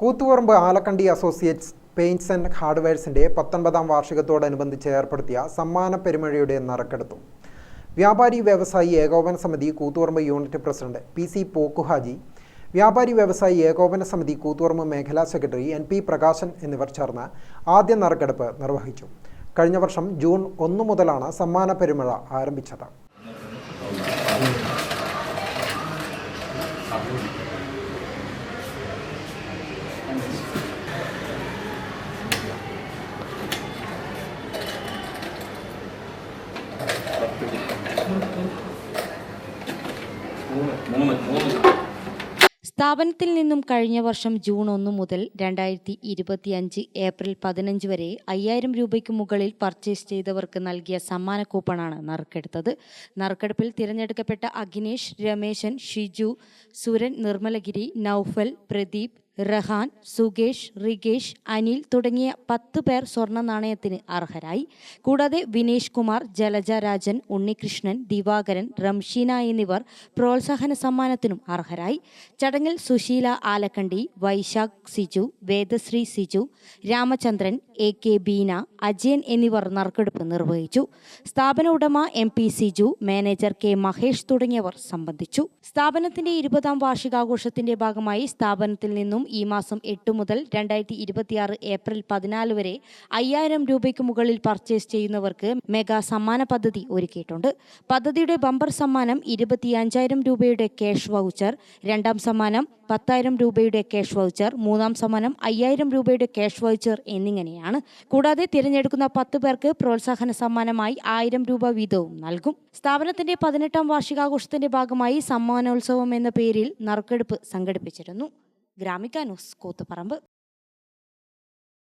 Koothuparamba Alakkandi associates paints and ഹാർഡ്വെയർസിന്റെ പത്തൊൻപതാം വാർഷികത്തോടനുബന്ധിച്ച് ഏർപ്പെടുത്തിയ സമ്മാന പെരുമഴയുടെ നറുക്കെടുത്തു. വ്യാപാരി വ്യവസായി ഏകോപന സമിതി Koothuparamba unit president P C Pokkuhaji വ്യാപാരി വ്യവസായി ഏകോപന സമിതി കൂത്തുപറമ്പ് മേഖലാ സെക്രട്ടറി എൻ പി പ്രകാശൻ എന്നിവർ ചേർന്ന് ആദ്യ നറുക്കെടുപ്പ് നിർവഹിച്ചു. കഴിഞ്ഞ വർഷം ജൂൺ ഒന്ന് മുതലാണ് സമ്മാന പെരുമഴ ആരംഭിച്ചത്. സ്ഥാപനത്തിൽ നിന്നും കഴിഞ്ഞ വർഷം ജൂൺ ഒന്ന് മുതൽ രണ്ടായിരത്തി ഇരുപത്തിയഞ്ച് ഏപ്രിൽ പതിനഞ്ച് വരെ അയ്യായിരം രൂപയ്ക്ക് മുകളിൽ പർച്ചേസ് ചെയ്തവർക്ക് നൽകിയ സമ്മാന കൂപ്പണാണ് നറുക്കെടുത്തത്. നറുക്കെടുപ്പിൽ തിരഞ്ഞെടുക്കപ്പെട്ട അഗ്നേഷ് രമേശൻ ഷിജു സുരൻ നിർമ്മലഗിരി നൌഫൽ പ്രദീപ് റഹാൻ സുകേഷ് റികേഷ് അനിൽ തുടങ്ങിയ പത്ത് പേർ സ്വർണ നാണയത്തിന് അർഹരായി. കൂടാതെ വിനേഷ് കുമാർ ജലജ രാജൻ ഉണ്ണികൃഷ്ണൻ ദിവാകരൻ റംഷീന എന്നിവർ പ്രോത്സാഹന സമ്മാനത്തിനും അർഹരായി. ചടങ്ങിൽ സുശീല ആലക്കണ്ടി വൈശാഖ് സിജു വേദശ്രീ സിജു രാമചന്ദ്രൻ എ കെ ബീന അജയൻ എന്നിവർ നറുക്കെടുപ്പ് നിർവഹിച്ചു. സ്ഥാപന ഉടമ M P Siju manager K Mahesh തുടങ്ങിയവർ സംബന്ധിച്ചു. സ്ഥാപനത്തിന്റെ ഇരുപതാം വാർഷികാഘോഷത്തിന്റെ ഭാഗമായി സ്ഥാപനത്തിൽ നിന്നും ഈ മാസം എട്ട് മുതൽ രണ്ടായിരത്തി ഇരുപത്തിയാറ് ഏപ്രിൽ പതിനാല് വരെ അയ്യായിരം രൂപയ്ക്ക് മുകളിൽ പർച്ചേസ് ചെയ്യുന്നവർക്ക് മെഗാ സമ്മാന പദ്ധതി ഒരുക്കിയിട്ടുണ്ട്. പദ്ധതിയുടെ ബമ്പർ സമ്മാനം ഇരുപത്തി അഞ്ചായിരം രൂപയുടെ ക്യാഷ് വൗച്ചർ രണ്ടാം സമ്മാനം പത്തായിരം രൂപയുടെ ക്യാഷ് വൗച്ചർ മൂന്നാം സമ്മാനം അയ്യായിരം രൂപയുടെ ക്യാഷ് വൗച്ചർ എന്നിങ്ങനെയാണ്. കൂടാതെ തിരഞ്ഞെടുക്കുന്ന പത്ത് പേർക്ക് പ്രോത്സാഹന സമ്മാനമായി ആയിരം രൂപ വീതവും നൽകും. സ്ഥാപനത്തിന്റെ പതിനെട്ടാം വാർഷികാഘോഷത്തിന്റെ ഭാഗമായി സമ്മാനോത്സവം എന്ന പേരിൽ നറുക്കെടുപ്പ് സംഘടിപ്പിച്ചിരുന്നു. ഗ്രാമിക ന്യൂസ് കൂത്തുപറമ്പ്.